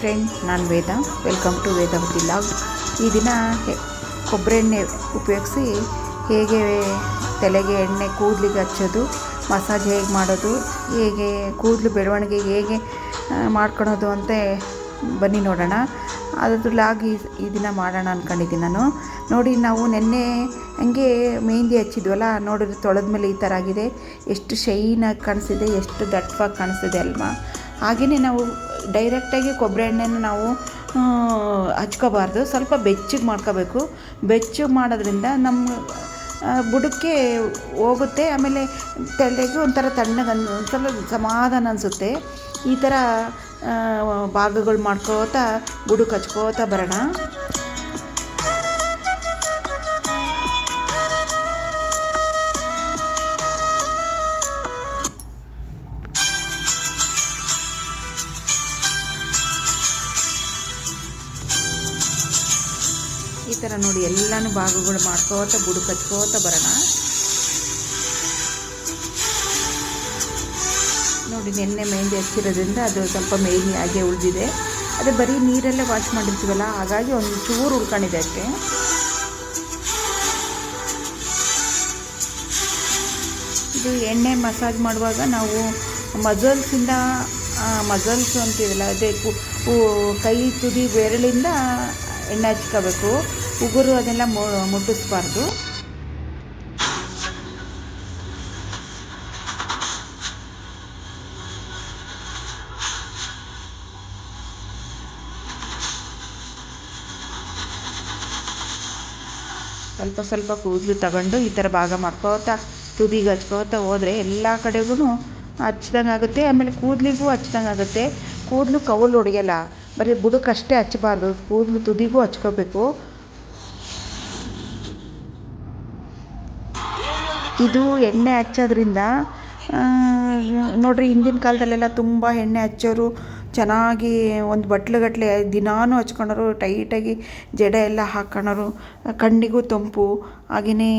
Friend ನಾನು Veda. Welcome to Vedavathi log ಈ ದಿನ ಕೊಬ್ಬರಿ ಎಣ್ಣೆ ಉಪಯೋಗಿಸಿ ಹೇಗೆ ತಲೆಗೆ ಎಣ್ಣೆ ಕೂದಲಿಗೆ ಹಚ್ಚೋದು, ಮಸಾಜ್ ಹೇಗೆ ಮಾಡೋದು, ಹೇಗೆ ಕೂದಲು ಬೆಳವಣಿಗೆ ಹೇಗೆ ಮಾಡ್ಕೊಳೋದು ಅಂತ ಬನ್ನಿ ನೋಡೋಣ. ಅದ್ರ ಲಾಗ್ ಈ ಈ ದಿನ ಮಾಡೋಣ ಅಂದ್ಕೊಂಡಿದ್ದೀನಿ ನಾನು. ನೋಡಿ, ನಾವು ನೆನ್ನೆ ಹಂಗೆ ಮೆಹಂದಿ ಹಚ್ಚಿದ್ವಲ್ಲ, ನೋಡಿದ್ರೆ ತೊಳೆದ ಮೇಲೆ ಈ ಥರ ಆಗಿದೆ. ಎಷ್ಟು ಶೈನಾಗಿ ಕಾಣಿಸ್ತಿದೆ, ಎಷ್ಟು ದಟ್ಟವಾಗಿ ಕಾಣಿಸ್ತಿದೆ ಅಲ್ವಾ? ಹಾಗೆಯೇ ನಾವು ಡೈರೆಕ್ಟಾಗಿ ಕೊಬ್ಬರಿ ಎಣ್ಣೆನ ನಾವು ಹಚ್ಕೋಬಾರ್ದು. ಸ್ವಲ್ಪ ಬೆಚ್ಚಗೆ ಮಾಡ್ಕೋಬೇಕು. ಬೆಚ್ಚಗೆ ಮಾಡೋದ್ರಿಂದ ನಮ್ಮ ಬುಡಕ್ಕೆ ಹೋಗುತ್ತೆ. ಆಮೇಲೆ ತಲೆಗೆ ಒಂಥರ ತಣ್ಣಗೆ ಒಂಥರ ಸಮಾಧಾನ ಅನಿಸುತ್ತೆ. ಈ ಥರ ಭಾಗಗಳು ಮಾಡ್ಕೋತಾ ಬುಡಕ್ಕೆ ಹಚ್ಕೋತಾ ಬರೋಣ. ಈ ಥರ ನೋಡಿ ಎಲ್ಲನೂ ಭಾಗಗಳು ಮಾಡ್ಕೋತ ಬುಡು ಹಚ್ಕೋತ ಬರೋಣ. ನೋಡಿ ನೆನ್ನೆ ಮೆಹಂದಿ ಹಚ್ಚಿರೋದ್ರಿಂದ ಅದು ಸ್ವಲ್ಪ ಮೇಯ್ನಿ ಹಾಗೆ ಉಳಿದಿದೆ. ಅದೇ ಬರೀ ನೀರಲ್ಲೇ ವಾಶ್ ಮಾಡಿರ್ತೀವಲ್ಲ, ಹಾಗಾಗಿ ಒಂದು ಚೂರು ಉಳ್ಕೊಂಡಿದೆ ಅಷ್ಟೇ. ಇದು ಎಣ್ಣೆ ಮಸಾಜ್ ಮಾಡುವಾಗ ನಾವು ಮಜಲ್ಸಿಂದ ಮಜಲ್ಸ್ ಅಂತೀವಲ್ಲ, ಅದೇ ಕೈ ತುದಿ ಬೆರಳಿಂದ ಎಣ್ಣೆ ಹಚ್ಕೋಬೇಕು. ಉಗುರು ಅದೆಲ್ಲ ಮುಟ್ಟಿಸ್ಬಾರ್ದು. ಸ್ವಲ್ಪ ಸ್ವಲ್ಪ ಕೂದಲು ತಗೊಂಡು ಈ ಥರ ಭಾಗ ಮಾಡ್ಕೋತಾ ತುದಿಗೆ ಹಚ್ಕೋತಾ ಹೋದರೆ ಎಲ್ಲ ಕಡೆಗೂ ಹಚ್ದಂಗೆ ಆಗುತ್ತೆ. ಆಮೇಲೆ ಕೂದಲಿಗೂ ಹಚ್ದಂಗೆ ಆಗುತ್ತೆ. ಕೂದಲು ಕೌಲು ಹೊಡೆಯಲ್ಲ, ಬರೀ ಬುಡಕ್ಕಷ್ಟೇ ಹಚ್ಬಾರ್ದು ಕೂದಲು ತುದಿಗೂ ಹಚ್ಕೋಬೇಕು. ಇದು ಎಣ್ಣೆ ಹಚ್ಚೋದ್ರಿಂದ ನೋಡ್ರಿ ಹಿಂದಿನ ಕಾಲದಲ್ಲೆಲ್ಲ ತುಂಬ ಎಣ್ಣೆ ಹಚ್ಚೋರು ಚೆನ್ನಾಗಿ ಒಂದು ಬಟ್ಲುಗಟ್ಟಲೆ ದಿನಾನು ಹಚ್ಕೊಳೋರು ಟೈಟಾಗಿ ಜಡೆ ಎಲ್ಲ ಹಾಕ್ಕೊಳೋರು ಕಣ್ಣಿಗೂ ತಂಪು ಹಾಗೆಯೇ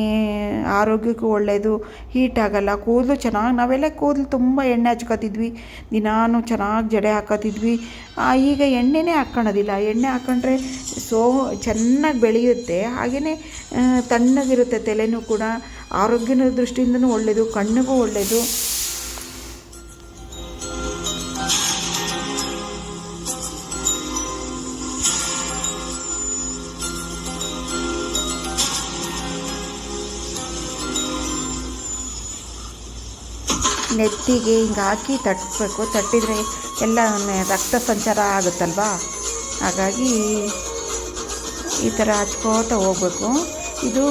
ಆರೋಗ್ಯಕ್ಕೂ ಒಳ್ಳೆಯದು ಹೀಟ್ ಆಗಲ್ಲ, ಕೂದಲು ಚೆನ್ನಾಗಿ, ನಾವೆಲ್ಲ ಕೂದಲು ತುಂಬ ಎಣ್ಣೆ ಹಚ್ಕೊತಿದ್ವಿ, ದಿನಾನು ಚೆನ್ನಾಗಿ ಜಡೆ ಹಾಕೋತಿದ್ವಿ. ಈಗ ಎಣ್ಣೆನೇ ಹಾಕ್ಕೊಳೋದಿಲ್ಲ, ಎಣ್ಣೆ ಹಾಕ್ಕೊಂಡ್ರೆ ಸೋ, ಚೆನ್ನಾಗಿ ಬೆಳೆಯುತ್ತೆ ಹಾಗೆಯೇ ತಣ್ಣಗಿರುತ್ತೆ, ತಲೆನೂ ಕೂಡ ಆರೋಗ್ಯದ ದೃಷ್ಟಿಯಿಂದನೂ ಒಳ್ಳೆಯದು ಕಣ್ಣಿಗೂ ಒಳ್ಳೆಯದು ನೆತ್ತಿಗೆ ಹಿಂಗೆ ಹಾಕಿ ತಟ್ಟಬೇಕು ತಟ್ಟಿದರೆ ಎಲ್ಲ ರಕ್ತ ಸಂಚಾರ ಆಗುತ್ತಲ್ವಾ? ಹಾಗಾಗಿ ಈ ಥರ ಹಚ್ಕೋತ ಹೋಗ್ಬೇಕು. ಇದು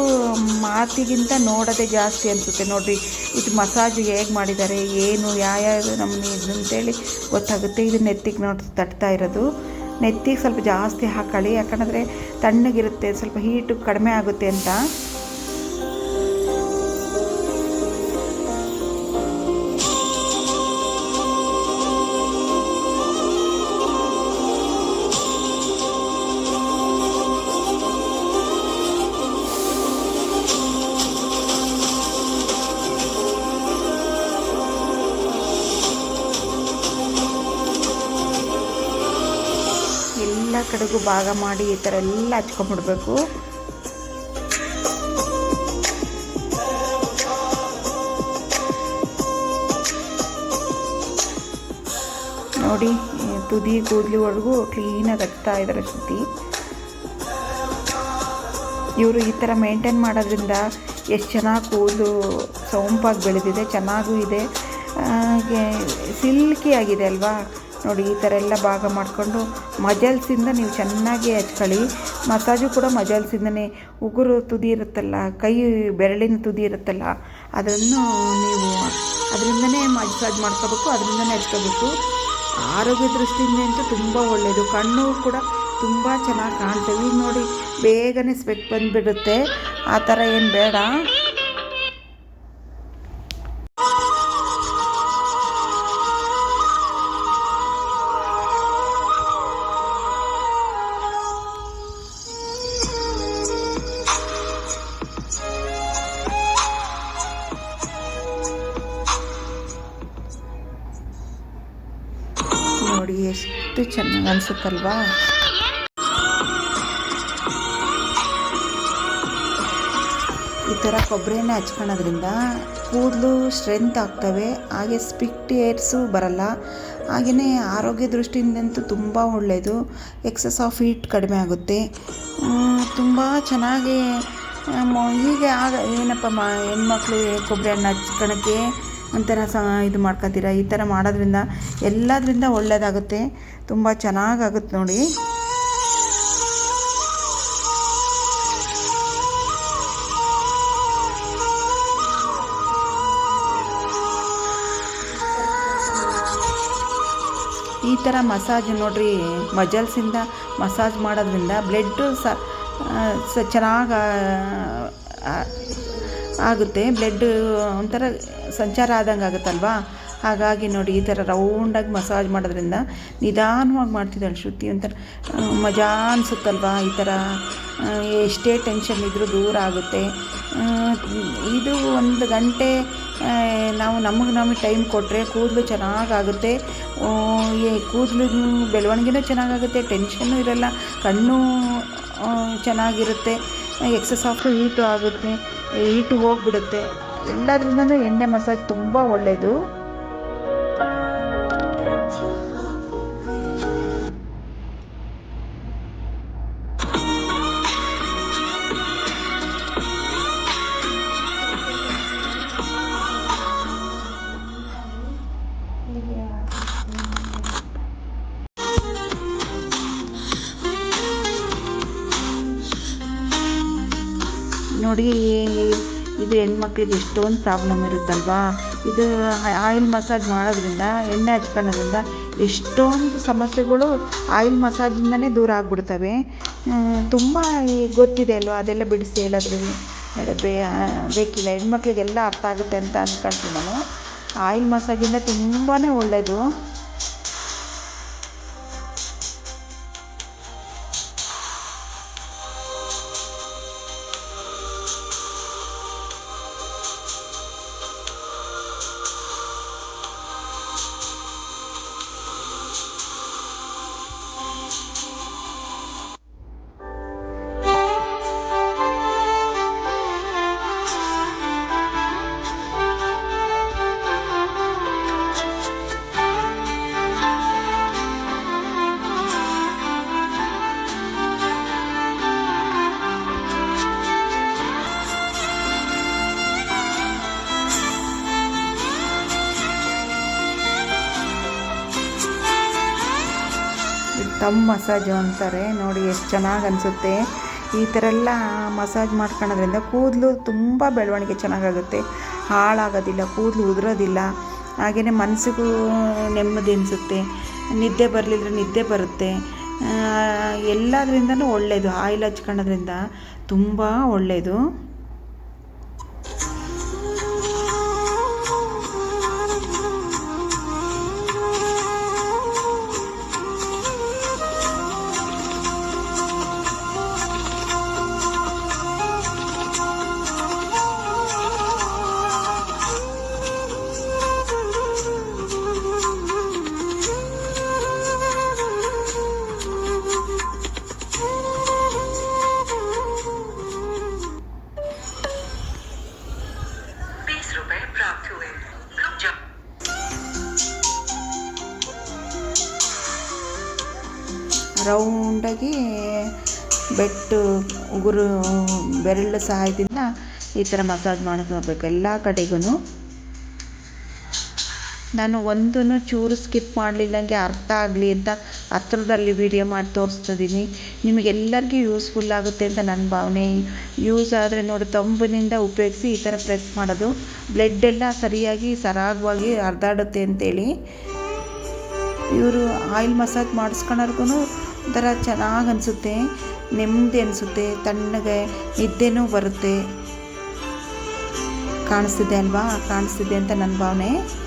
ಮಾತಿಗಿಂತ ನೋಡೋದೇ ಜಾಸ್ತಿ ಅನಿಸುತ್ತೆ. ನೋಡಿರಿ, ಇದು ಮಸಾಜ್ ಹೇಗೆ ಮಾಡಿದ್ದಾರೆ, ಏನು ಯಾವ್ಯಾವ ನಮ್ಮನೆ ಇದು ಅಂತೇಳಿ ಗೊತ್ತಾಗುತ್ತೆ. ಇದು ನೆತ್ತಿಗೆ ನೋಡಿ ತಟ್ತಾ ಇರೋದು. ನೆತ್ತಿಗೆ ಸ್ವಲ್ಪ ಜಾಸ್ತಿ ಹಾಕೊಳ್ಳಿ. ಯಾಕಂದರೆ ತಣ್ಣಗಿರುತ್ತೆ, ಸ್ವಲ್ಪ ಹೀಟು ಕಡಿಮೆ ಆಗುತ್ತೆ ಅಂತ. ಭಾಗ ಮಾಡಿ ಈ ಥರ ಎಲ್ಲ ಹಚ್ಕೊಂಡ್ಬಿಡ್ಬೇಕು ನೋಡಿ ತುದಿ ಕೂದಲಿವರೆಗೂ ಕ್ಲೀನಾಗಿ ಹಚ್ತಾ ಇದ್ದಾರೆ ಸುದ್ದಿ. ಇವರು ಈ ಥರ ಮೇಂಟೈನ್ ಮಾಡೋದ್ರಿಂದ ಎಷ್ಟು ಚೆನ್ನಾಗಿ ಕೂದಲು ಸೊಂಪಾಗಿ ಬೆಳೆದಿದೆ, ಚೆನ್ನಾಗೂ ಇದೆ. ಸಿಲ್ಕಿ ಆಗಿದೆ ಅಲ್ವಾ? ನೋಡಿ, ಈ ಥರ ಎಲ್ಲ ಭಾಗ ಮಾಡಿಕೊಂಡು ಮಜಲ್ಸಿಂದ ನೀವು ಚೆನ್ನಾಗಿ ಹಚ್ಕೊಳ್ಳಿ ಮಸಾಜು ಕೂಡ ಮಜಲ್ಸಿಂದನೇ. ಉಗುರು ತುದಿ ಇರುತ್ತಲ್ಲ, ಕೈ ಬೆರಳಿನ ತುದಿ ಇರುತ್ತಲ್ಲ, ಅದನ್ನು ನೀವು ಅದರಿಂದನೇ ಮಸಾಜ್ ಮಾಡ್ಕೋಬೇಕು, ಅದರಿಂದನೇ ಹಚ್ಕೋಬೇಕು ಆರೋಗ್ಯ ದೃಷ್ಟಿಯಿಂದ ಅಂತೂ ತುಂಬ ಒಳ್ಳೆಯದು ಕಣ್ಣು ಕೂಡ ತುಂಬ ಚೆನ್ನಾಗಿ ಕಾಣ್ತವೆ. ನೋಡಿ, ಬೇಗನೆ ಸ್ವೆಟ್ ಬಂದುಬಿಡುತ್ತೆ. ಆ ಥರ ಏನು ಬೇಡ. ಅನಿಸುತ್ತಲ್ವಾ? ಈ ಥರ ಕೊಬ್ಬರಿ ಎಣ್ಣೆ ಹಚ್ಕೊಳ್ಳೋದ್ರಿಂದ ಕೂದಲು ಸ್ಟ್ರೆಂತ್ ಆಗ್ತವೆ, ಹಾಗೆ ಸ್ಪಿಟ್ ಏರ್ಸು ಬರಲ್ಲ. ಹಾಗೆಯೇ ಆರೋಗ್ಯ ದೃಷ್ಟಿಯಿಂದಂತೂ ತುಂಬ ಒಳ್ಳೆಯದು ಎಕ್ಸಸ್ ಆಫ್ ಹೀಟ್ ಕಡಿಮೆ ಆಗುತ್ತೆ. ತುಂಬ ಚೆನ್ನಾಗಿ ಹೀಗೆ ಆಗ, ಏನಪ್ಪ ಮ, ಹೆಣ್ಮಕ್ಳು ಕೊಬ್ಬರಿ ಎಣ್ಣೆ ಹಚ್ಕೊಳಕ್ಕೆ ಒಂಥರ ಸ ಇದು ಮಾಡ್ಕೊತೀರ? ಈ ಥರ ಮಾಡೋದ್ರಿಂದ ಎಲ್ಲದರಿಂದ ಒಳ್ಳೆಯದಾಗುತ್ತೆ ತುಂಬ ಚೆನ್ನಾಗಾಗುತ್ತೆ ನೋಡಿ. ಈ ಥರ ಮಸಾಜ್ ನೋಡ್ರಿ, ಮಜಲ್ಸಿಂದ ಮಸಾಜ್ ಮಾಡೋದ್ರಿಂದ ಬ್ಲಡ್ಡು ಸ ಸ, ಚೆನ್ನಾಗಿ ಆಗುತ್ತೆ. ಬ್ಲಡ್ ಒಂಥರ ಸಂಚಾರ ಆದಂಗೆ ಆಗುತ್ತಲ್ವಾ? ಹಾಗಾಗಿ ನೋಡಿ, ಈ ಥರ ರೌಂಡಾಗಿ ಮಸಾಜ್ ಮಾಡೋದ್ರಿಂದ ನಿಧಾನವಾಗಿ ಮಾಡ್ತಿದ್ದಾಳೆ ಶ್ರುತಿ ಒಂಥರ ಮಜಾ ಅನಿಸುತ್ತಲ್ವಾ ಈ ಥರ? ಎಷ್ಟೇ ಟೆನ್ಷನ್ ಇದ್ದರೂ ದೂರ ಆಗುತ್ತೆ. ಇದು ಒಂದು ಗಂಟೆ ನಾವು ನಮಗೆ ನಮಗೆ ಟೈಮ್ ಕೊಟ್ಟರೆ ಕೂದಲು ಚೆನ್ನಾಗಾಗುತ್ತೆ. ಕೂದಲು ಬೆಳವಣಿಗೆನೂ ಚೆನ್ನಾಗಾಗುತ್ತೆ ಟೆನ್ಷನ್ನು ಇರಲ್ಲ, ಕಣ್ಣು ಚೆನ್ನಾಗಿರುತ್ತೆ. ಎಕ್ಸಸ್ ಆಫ್ ಹೀಟು ಆಗುತ್ತೆ, ಹೀಟು ಹೋಗ್ಬಿಡುತ್ತೆ. ಎಲ್ಲದರಿಂದನೂ ಎಣ್ಣೆ ಮಸಾಜ್ ತುಂಬ ಒಳ್ಳೆಯದು ನೋಡಿ ಇದು ಹೆಣ್ಮಕ್ಳಿಗೆ ಎಷ್ಟೊಂದು ಪ್ರಾಬ್ಲಮ್ ಇರುತ್ತಲ್ವಾ ಇದು ಆಯಿಲ್ ಮಸಾಜ್ ಮಾಡೋದ್ರಿಂದ, ಎಣ್ಣೆ ಹಚ್ಕೊಳ್ಳೋದ್ರಿಂದ ಎಷ್ಟೊಂದು ಸಮಸ್ಯೆಗಳು ಆಯಿಲ್ ಮಸಾಜಿಂದಲೇ ದೂರ ಆಗಿಬಿಡ್ತವೆ. ತುಂಬ ಗೊತ್ತಿದೆ ಅಲ್ವಾ? ಅದೆಲ್ಲ ಬಿಡಿಸಿ ಹೇಳೋದ್ರಲ್ಲಿ. ಬೇಕಿಲ್ಲ. ಹೆಣ್ಮಕ್ಳಿಗೆಲ್ಲ ಅರ್ಥ ಆಗುತ್ತೆ ಅಂತ ಅಂದ್ಕೊಳ್ತೀನಿ ನಾನು. ಆಯಿಲ್ ಮಸಾಜಿಂದ ತುಂಬಾ ಒಳ್ಳೆಯದು ತಮ್ ಮಸಾಜು ಅಂತಾರೆ. ನೋಡಿ ಎಷ್ಟು ಚೆನ್ನಾಗಿ ಅನಿಸುತ್ತೆ. ಈ ಥರ ಎಲ್ಲ ಮಸಾಜ್ ಮಾಡ್ಕೊಳ್ಳೋದ್ರಿಂದ ಕೂದಲು ತುಂಬ ಬೆಳವಣಿಗೆ ಚೆನ್ನಾಗಾಗುತ್ತೆ. ಹಾಳಾಗೋದಿಲ್ಲ, ಕೂದಲು ಉದುರೋದಿಲ್ಲ. ಹಾಗೆಯೇ ಮನಸ್ಸಿಗೂ ನೆಮ್ಮದಿ ಅನಿಸುತ್ತೆ. ನಿದ್ದೆ ಬರಲಿದ್ರೆ ನಿದ್ದೆ ಬರುತ್ತೆ. ಎಲ್ಲದರಿಂದನೂ ಒಳ್ಳೆಯದು ಆಯಿಲ್ ಹಚ್ಕೊಳ್ಳೋದ್ರಿಂದ ತುಂಬ ಒಳ್ಳೆಯದು ರೌಂಡಾಗಿ ಬೆಟ್ಟು, ಉಗುರು, ಬೆರಳು ಸಹಾಯದಿಂದ ಈ ಥರ ಮಸಾಜ್ ಮಾಡ್ಕೋಬೇಕು ಎಲ್ಲ ಕಡೆಗೂ ನಾನು ಒಂದೂ ಚೂರು ಸ್ಕಿಪ್ ಮಾಡಲಿಲ್ಲಂಗೆ ಅರ್ಥ ಆಗಲಿ ಅಂತ ಹತ್ರದಲ್ಲಿ ವಿಡಿಯೋ ಮಾಡಿ ತೋರಿಸ್ತಿದ್ದೀನಿ. ನಿಮಗೆಲ್ಲರಿಗೂ ಯೂಸ್ಫುಲ್ ಆಗುತ್ತೆ ಅಂತ ನನ್ನ ಭಾವನೆ. ಯೂಸ್ ಆದರೆ ನೋಡಿ, ತಂಬಿನಿಂದ ಉಪಯೋಗಿಸಿ ಈ ಥರ ಪ್ರೆಸ್ ಮಾಡೋದು. ಬ್ಲಡ್ ಎಲ್ಲ ಸರಿಯಾಗಿ, ಸರಾಗವಾಗಿ ಹರಿದಾಡುತ್ತೆ ಅಂತೇಳಿ. ಇವರು ಆಯಿಲ್ ಮಸಾಜ್ ಮಾಡಿಸ್ಕೊಳೋರ್ಗು ಒಂಥರ ಚೆನ್ನಾಗಿ ಅನಿಸುತ್ತೆ ನೆಮ್ಮದಿ ಅನಿಸುತ್ತೆ ತಣ್ಣಗೆ ನಿದ್ದೆನೂ ಬರುತ್ತೆ. ಕಾಣಿಸ್ತಿದೆ ಅಲ್ವಾ? ಕಾಣಿಸ್ತಿದೆ ಅಂತ ನನ್ನ ಭಾವನೆ.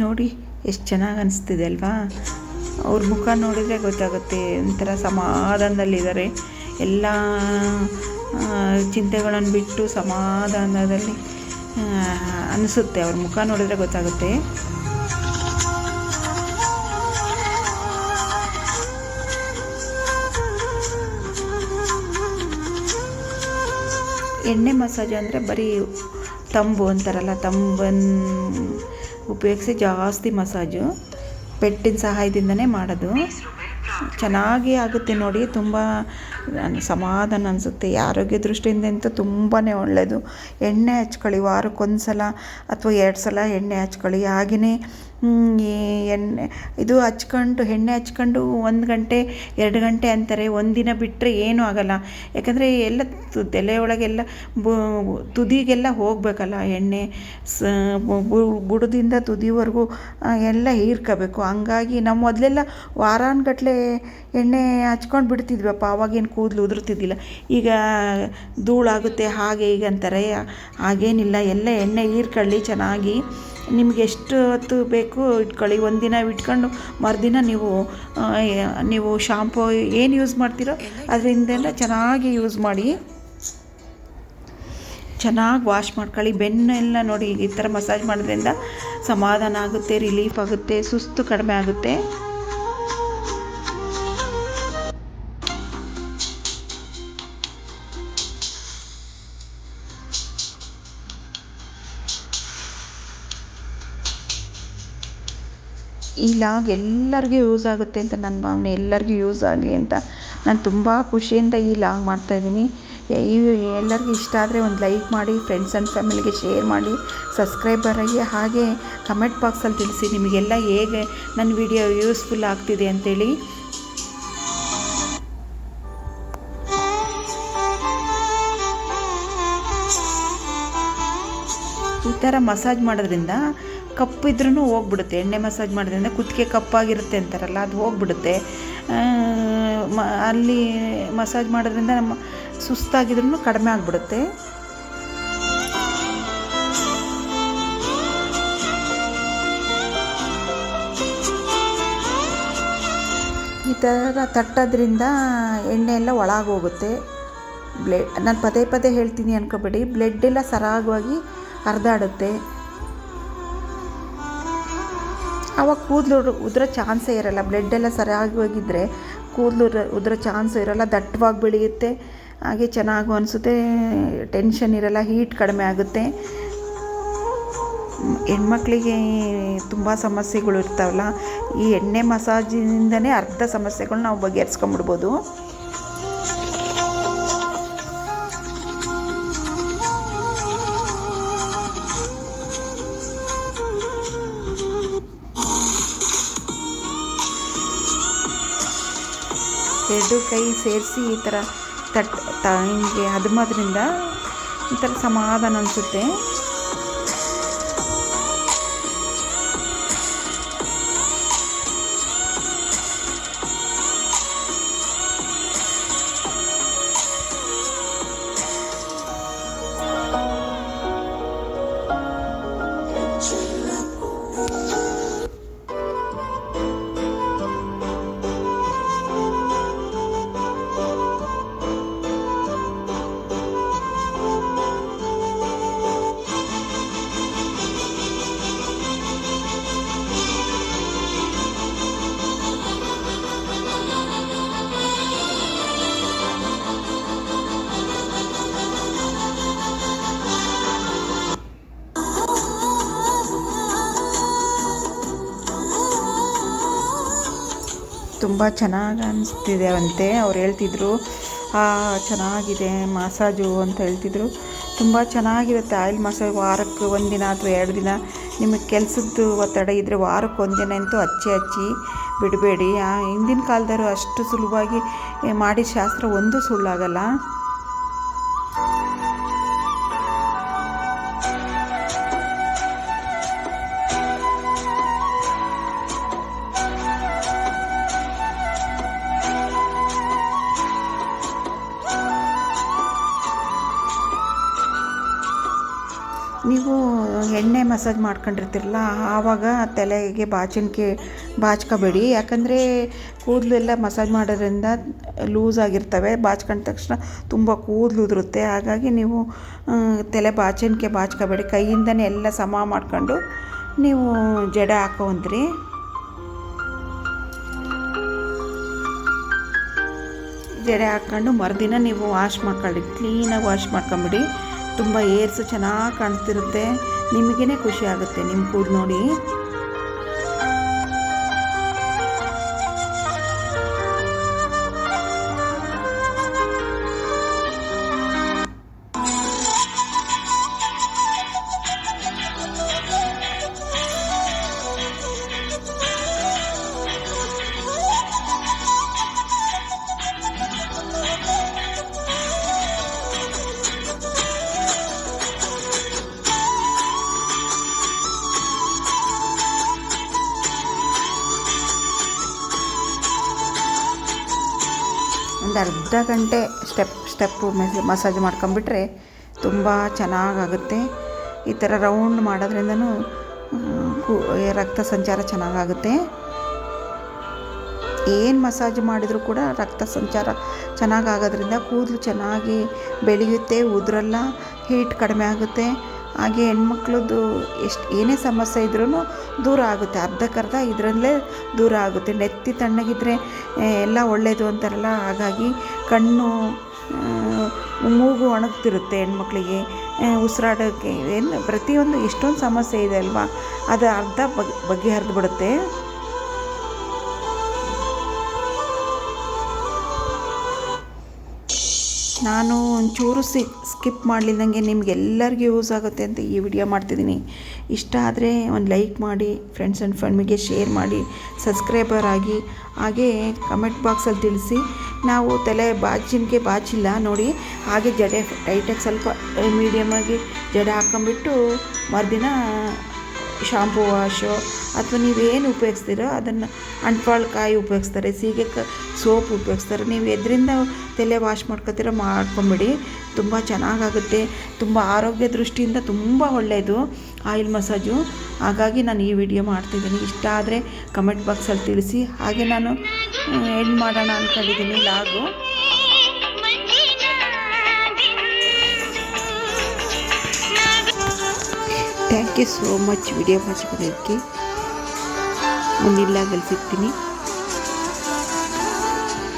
ನೋಡಿ, ಎಷ್ಟು ಚೆನ್ನಾಗಿ ಅನಿಸ್ತಿದೆ ಅಲ್ವಾ? ಅವ್ರ ಮುಖ ನೋಡಿದರೆ ಗೊತ್ತಾಗುತ್ತೆ, ಒಂಥರ ಸಮಾಧಾನದಲ್ಲಿದ್ದಾರೆ. ಎಲ್ಲ ಚಿಂತೆಗಳನ್ನು ಬಿಟ್ಟು ಸಮಾಧಾನದಲ್ಲಿ ಅನಿಸುತ್ತೆ. ಅವ್ರ ಮುಖ ನೋಡಿದರೆ ಗೊತ್ತಾಗುತ್ತೆ. ಎಣ್ಣೆ ಮಸಾಜ್ ಅಂದರೆ ಬರೀ ತಂಬು ಅಂತಾರಲ್ಲ ತಂಬನ್ನು ಉಪಯೋಗಿಸಿ ಜಾಸ್ತಿ ಮಸಾಜು ಪೆಟ್ಟಿನ ಸಹಾಯದಿಂದನೇ ಮಾಡೋದು. ಚೆನ್ನಾಗಿ ಆಗುತ್ತೆ ನೋಡಿ, ತುಂಬ ಸಮಾಧಾನ ಅನಿಸುತ್ತೆ. ಆರೋಗ್ಯ ದೃಷ್ಟಿಯಿಂದ ಅಂತೂ ತುಂಬಾ ಒಳ್ಳೆಯದು ಎಣ್ಣೆ ಹಚ್ಕೊಳ್ಳಿ ವಾರಕ್ಕೊಂದು ಸಲ ಅಥವಾ ಎರಡು ಸಲ ಎಣ್ಣೆ ಹಚ್ಕೊಳ್ಳಿ. ಹಾಗೆಯೇ ಎಣ್ಣೆ, ಇದು ಹಚ್ಕೊಂಡು, ಎಣ್ಣೆ ಹಚ್ಕೊಂಡು ಒಂದು ಗಂಟೆ, ಎರಡು ಗಂಟೆ ಅಂತಾರೆ. ಒಂದಿನ ಬಿಟ್ಟರೆ ಏನೂ ಆಗಲ್ಲ. ಯಾಕಂದರೆ ಎಲ್ಲ ತಲೆಯೊಳಗೆಲ್ಲ ತುದಿಗೆಲ್ಲ ಹೋಗಬೇಕಲ್ಲ ಎಣ್ಣೆ. ಸ ಬುಡದಿಂದ ತುದಿವರೆಗೂ ಎಲ್ಲ ಹೀರ್ಕೋಬೇಕು. ಹಂಗಾಗಿ ನಾವು ಮೊದಲೆಲ್ಲ ವಾರಾನ್ಗಟ್ಲೆ ಎಣ್ಣೆ ಹಚ್ಕೊಂಡು ಬಿಡ್ತಿದ್ವಪ್ಪ. ಅವಾಗೇನು ಕೂದಲು ಉದುರ್ತಿದ್ದಿಲ್ಲ. ಈಗ ಧೂಳಾಗುತ್ತೆ, ಹಾಗೆ ಈಗ ಅಂತಾರೆ. ಹಾಗೇನಿಲ್ಲ. ಎಲ್ಲ ಎಣ್ಣೆ ಹೀರ್ಕೊಳ್ಳಿ ಚೆನ್ನಾಗಿ. ನಿಮ್ಗೆ ಎಷ್ಟು ಹೊತ್ತು ಬೇಕು ಇಟ್ಕೊಳ್ಳಿ. ಒಂದಿನ ಇಟ್ಕೊಂಡು ಮರುದಿನ ನೀವು ನೀವು ಶಾಂಪೂ ಏನು ಯೂಸ್ ಮಾಡ್ತೀರೋ ಅದರಿಂದೆಲ್ಲ ಚೆನ್ನಾಗಿ ಯೂಸ್ ಮಾಡಿ, ಚೆನ್ನಾಗಿ ವಾಶ್ ಮಾಡ್ಕೊಳ್ಳಿ. ಬೆನ್ನೆಲ್ಲ ನೋಡಿ ಈ ಥರ ಮಸಾಜ್ ಮಾಡೋದ್ರಿಂದ ಸಮಾಧಾನ ಆಗುತ್ತೆ ರಿಲೀಫ್ ಆಗುತ್ತೆ, ಸುಸ್ತು ಕಡಿಮೆ ಆಗುತ್ತೆ. ಈ ಲಾಗ್ ಎಲ್ಲರಿಗೂ ಯೂಸ್ ಆಗುತ್ತೆ ಅಂತ ನನ್ನ ಭಾವನೆ, ಎಲ್ಲರಿಗೂ ಯೂಸ್ ಆಗಲಿ ಅಂತ. ನಾನು ತುಂಬ ಖುಷಿಯಿಂದ ಈ ಲಾಗ್ ಮಾಡ್ತಾಯಿದ್ದೀನಿ ಈ ಎಲ್ಲರಿಗೂ ಇಷ್ಟ ಆದರೆ ಒಂದು ಲೈಕ್ ಮಾಡಿ ಫ್ರೆಂಡ್ಸ್ ಆ್ಯಂಡ್ ಫ್ಯಾಮಿಲಿಗೆ ಶೇರ್ ಮಾಡಿ ಸಬ್ಸ್ಕ್ರೈಬರ್ ಆಗಿ, ಹಾಗೆ ಕಮೆಂಟ್ ಬಾಕ್ಸಲ್ಲಿ ತಿಳಿಸಿ ನಿಮಗೆಲ್ಲ ಹೇಗೆ ನನ್ನ ವಿಡಿಯೋ ಯೂಸ್ಫುಲ್ ಆಗ್ತಿದೆ ಅಂತೇಳಿ. ಈ ಥರ ಮಸಾಜ್ ಮಾಡೋದ್ರಿಂದ ಕಪ್ಪಿದ್ರೂ ಹೋಗ್ಬಿಡುತ್ತೆ. ಎಣ್ಣೆ ಮಸಾಜ್ ಮಾಡೋದ್ರಿಂದ ಕುತ್ತಿಗೆ ಕಪ್ಪಾಗಿರುತ್ತೆ ಅಂತಾರಲ್ಲ, ಅದು ಹೋಗ್ಬಿಡುತ್ತೆ. ಮ, ಅಲ್ಲಿ ಮಸಾಜ್ ಮಾಡೋದ್ರಿಂದ ನಮ್ಮ ಸುಸ್ತಾಗಿದ್ರೂ ಕಡಿಮೆ ಆಗಿಬಿಡುತ್ತೆ. ಈ ಥರ ತಟ್ಟೋದ್ರಿಂದ ಎಣ್ಣೆ ಎಲ್ಲ ಒಳಗೆ ಹೋಗುತ್ತೆ ಬ್ಲೆ, ನಾನು ಪದೇ ಪದೇ ಹೇಳ್ತೀನಿ ಅನ್ಕೋಬೇಡಿ. ಬ್ಲೆಡ್ ಎಲ್ಲ ಸರಾಗವಾಗಿ ಹರಿದಾಡುತ್ತೆ. ಆವಾಗ ಕೂದಲು ಉದ್ರ ಚಾನ್ಸೇ ಇರಲ್ಲ. ಬ್ಲಡ್ ಎಲ್ಲ ಸರಿಯಾಗಿ ಹೋಗಿದ್ದರೆ ಕೂದಲು ಉದ್ರ ಚಾನ್ಸು ಇರಲ್ಲ. ದಟ್ಟವಾಗಿ ಬೆಳೆಯುತ್ತೆ. ಹಾಗೆ ಚೆನ್ನಾಗೂ ಅನಿಸುತ್ತೆ. ಟೆನ್ಷನ್ ಇರಲ್ಲ. ಹೀಟ್ ಕಡಿಮೆ ಆಗುತ್ತೆ. ಹೆಣ್ಮಕ್ಳಿಗೆ ತುಂಬ ಸಮಸ್ಯೆಗಳು ಇರ್ತಾವಲ್ಲ. ಈ ಎಣ್ಣೆ ಮಸಾಜಿನಿಂದನೇ ಅರ್ಧ ಸಮಸ್ಯೆಗಳು ನಾವು ಬಗೆಹರಿಸ್ಕೊಂಬಿಡ್ಬೋದು ಎರಡು ಕೈ ಸೇರಿಸಿ ಈ ಥರ ತಟ್ ತ ಹಿಂಗೆ ಹದಮದ್ರಿಂದ ಈ ಥರ ಸಮಾಧಾನ ಅನಿಸುತ್ತೆ. ಚೆನ್ನಾಗಿ ಅನಿಸ್ತಿದೆ ಅಂತೆ. ಅವ್ರು ಹೇಳ್ತಿದ್ರು ಚೆನ್ನಾಗಿದೆ, ಮಸಾಜು ಅಂತ ಹೇಳ್ತಿದ್ರು. ತುಂಬ ಚೆನ್ನಾಗಿರುತ್ತೆ ಆಯಿಲ್ ಮಸಾಜ್ ವಾರಕ್ಕೆ ಒಂದಿನ ಅಥವಾ ಎರಡು ದಿನ. ನಿಮಗೆ ಕೆಲಸದ್ದು ಒತ್ತಡ ಇದ್ದರೆ ವಾರಕ್ಕೆ ಒಂದಿನ ಅಂತೂ ಹಚ್ಚಿ ಹಚ್ಚಿ ಬಿಡಬೇಡಿ. ಹಿಂದಿನ ಕಾಲದವರು ಅಷ್ಟು ಸುಲಭವಾಗಿ ಮಾಡಿದ ಶಾಸ್ತ್ರ ಒಂದು ಸುಳ್ಳಾಗಲ್ಲ. ಮಸಾಜ್ ಮಾಡ್ಕೊಂಡಿರ್ತೀರಲ್ಲ, ಆವಾಗ ತಲೆಗೆ ಬಾಚಣಿಕೆ ಬಾಚ್ಕೋಬೇಡಿ. ಯಾಕಂದರೆ ಕೂದಲು ಎಲ್ಲ ಮಸಾಜ್ ಮಾಡೋದ್ರಿಂದ ಲೂಸ್ ಆಗಿರ್ತವೆ. ಬಾಚ್ಕೊಂಡ ತಕ್ಷಣ ತುಂಬ ಕೂದಲು ಉದುರುತ್ತೆ. ಹಾಗಾಗಿ ನೀವು ತಲೆ ಬಾಚಣಿಕೆ ಬಾಚ್ಕೋಬೇಡಿ. ಕೈಯಿಂದನೇ ಎಲ್ಲ ಸಮ ಮಾಡ್ಕೊಂಡು ನೀವು ಜಡೆ ಹಾಕೋವಂತ್ರಿ ಜಡೆ ಹಾಕ್ಕೊಂಡು ಮರುದಿನ ನೀವು ವಾಶ್ ಮಾಡ್ಕೊಳ್ಳಿ. ಕ್ಲೀನಾಗಿ ವಾಶ್ ಮಾಡ್ಕೊಂಬಿಡಿ. ತುಂಬ ಏರ್ಸು ಚೆನ್ನಾಗಿ ಕಾಣ್ತಿರುತ್ತೆ. ನಿಮಗೇ ಖುಷಿ ಆಗುತ್ತೆ. ನಿಮ್ಮ ಕೂಡ ನೋಡಿ ಅರ್ಧ ಗಂಟೆ ಸ್ಟೆಪ್ ಸ್ಟೆಪ್ಪು ಮಸಾಜ್ ಮಾಡ್ಕೊಂಬಿಟ್ರೆ ತುಂಬ ಚೆನ್ನಾಗಾಗುತ್ತೆ. ಈ ಥರ ರೌಂಡ್ ಮಾಡೋದ್ರಿಂದನೂ ರಕ್ತ ಸಂಚಾರ ಚೆನ್ನಾಗಾಗುತ್ತೆ. ಏನು ಮಸಾಜ್ ಮಾಡಿದರೂ ಕೂಡ ರಕ್ತ ಸಂಚಾರ ಚೆನ್ನಾಗಾಗೋದ್ರಿಂದ ಕೂದಲು ಚೆನ್ನಾಗಿ ಬೆಳೆಯುತ್ತೆ, ಉದುರಲ್ಲ, ಹೀಟ್ ಕಡಿಮೆ ಆಗುತ್ತೆ. ಹಾಗೆ ಹೆಣ್ಮಕ್ಳದ್ದು ಎಷ್ಟು ಏನೇ ಸಮಸ್ಯೆ ಇದ್ರೂ ದೂರ ಆಗುತ್ತೆ. ಅರ್ಧಕ್ಕರ್ಧ ಇದರಲ್ಲೇ ದೂರ ಆಗುತ್ತೆ. ನೆತ್ತಿ ತಣ್ಣಗಿದ್ರೆ ಎಲ್ಲ ಒಳ್ಳೆಯದು ಅಂತಾರಲ್ಲ, ಹಾಗಾಗಿ ಕಣ್ಣು ಮೂಗು ಒಣಗ್ತಿರುತ್ತೆ ಹೆಣ್ಮಕ್ಳಿಗೆ. ಉಸಿರಾಡೋಕ್ಕೆ ಏನು ಪ್ರತಿಯೊಂದು ಎಷ್ಟೊಂದು ಸಮಸ್ಯೆ ಇದೆ ಅಲ್ವಾ? ಅದು ಅರ್ಧ ಬಗೆ, ಬಗೆಹರಿದು ಬಿಡುತ್ತೆ. ನಾನು ಒಂಚೂರು ಸಿ ಸ್ಕಿಪ್ ಮಾಡಲಿದ್ದಂಗೆ ನಿಮಗೆಲ್ಲರಿಗೂ ಯೂಸ್ ಆಗುತ್ತೆ ಅಂತ ಈ ವಿಡಿಯೋ ಮಾಡ್ತಿದ್ದೀನಿ. ಇಷ್ಟ ಆದರೆ ಒಂದು ಲೈಕ್ ಮಾಡಿ ಫ್ರೆಂಡ್ಸ್ ಆ್ಯಂಡ್ ಫ್ಯಾಮಿಲಿಗೆ ಶೇರ್ ಮಾಡಿ ಸಬ್ಸ್ಕ್ರೈಬರ್ ಆಗಿ, ಹಾಗೇ ಕಮೆಂಟ್ ಬಾಕ್ಸಲ್ಲಿ ತಿಳಿಸಿ. ನಾವು ತಲೆ ಬಾಚಿನಗೆ ಬಾಚಿಲ್ಲ ನೋಡಿ, ಹಾಗೆ ಜಡೆ ಟೈಟಾಗಿ ಸ್ವಲ್ಪ ಮೀಡಿಯಮಾಗಿ ಜಡೆ ಹಾಕ್ಕೊಂಬಿಟ್ಟು ಮರುದಿನ ಶಾಂಪೂ ವಾಶು ಅಥವಾ ನೀವೇನು ಉಪಯೋಗಿಸ್ತೀರೋ ಅದನ್ನು ಅಂಟ್ವಾಳ್ಕಾಯಿ ಉಪಯೋಗಿಸ್ತಾರೆ, ಸೀಗೆ ಕ, ಸೋಪ್ ಉಪಯೋಗಿಸ್ತಾರೆ. ನೀವು ಎದರಿಂದ ತಲೆ ವಾಶ್ ಮಾಡ್ಕೊತೀರೋ ಮಾಡ್ಕೊಂಬಿಡಿ. ತುಂಬ ಚೆನ್ನಾಗಾಗುತ್ತೆ. ತುಂಬ ಆರೋಗ್ಯ ದೃಷ್ಟಿಯಿಂದ ತುಂಬ ಒಳ್ಳೆಯದು ಆಯಿಲ್ ಮಸಾಜು. ಹಾಗಾಗಿ ನಾನು ಈ ವಿಡಿಯೋ ಮಾಡ್ತಿದ್ದೀನಿ ಇಷ್ಟ ಆದರೆ ಕಮೆಂಟ್ ಬಾಕ್ಸಲ್ಲಿ ತಿಳಿಸಿ. ಹಾಗೆ ನಾನು ಎಂಡ್ ಮಾಡೋಣ ಅಂದ್ಕೊಂಡಿದ್ದೀನಿ log. Thank you so much video ಮಾಡಿಸ್ಕೊಡೋದಕ್ಕೆ ಮುಂದಿನ ಲಾಗಲ್ಲಿ ಸಿಗ್ತೀನಿ